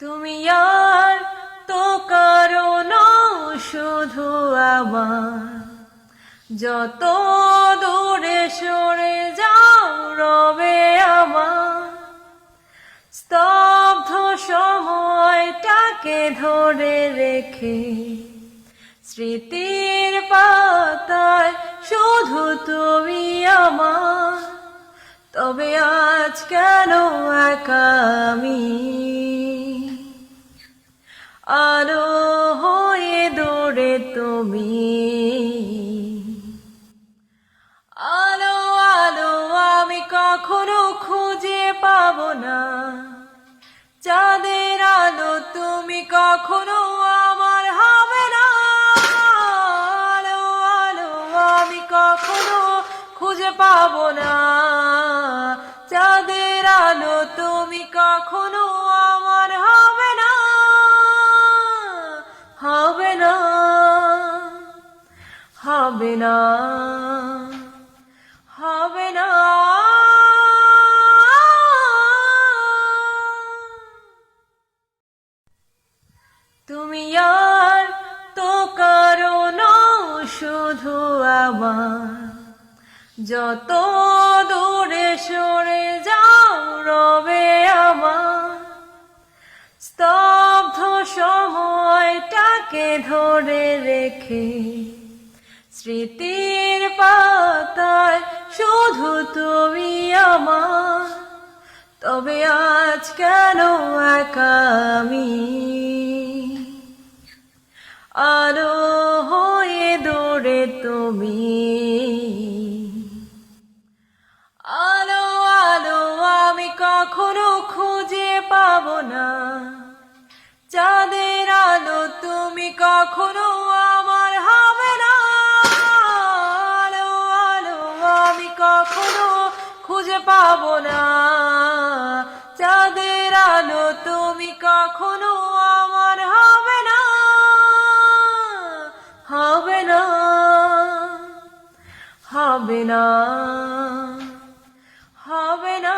তুমি আর তো কারণ শুধু আমার। যত দূরে সরে যাও রবে আমার। স্তব্ধ সময়টাকে ধরে রেখে স্মৃতির পাতায় শুধু তুমি আমার। তবে আজ কেন একা আলো হয়ে দৌড়ে তুমি। আলো আলো, আমি কখনো খুঁজে পাবো না। চাঁদের আলো তুমি কখনো আমার হবে না। আলো আলো, আমি কখনো খুঁজে পাবো না। চাঁদের আলো তুমি কখনো হবে না হবে না। তুমি আর তো কারণ, শুধু আমার। যত দূরে সরে যাও, রবে আমার। স্তব্ধ সময়টাকে ধরে রেখে স্মৃতির পাতায় শুধু তুমি আমার। তবে আজ কেন একা আমি? আলো হয়ে দৌড়ে তুমি। আলো আলো, আমি কখনো খুঁজে পাব না। চাঁদের আলো তুমি কখনো কখনো খুঁজে পাব না। চাঁদের আলো তুমি কখনো আমার হবে না হবে না হবে না হবে না।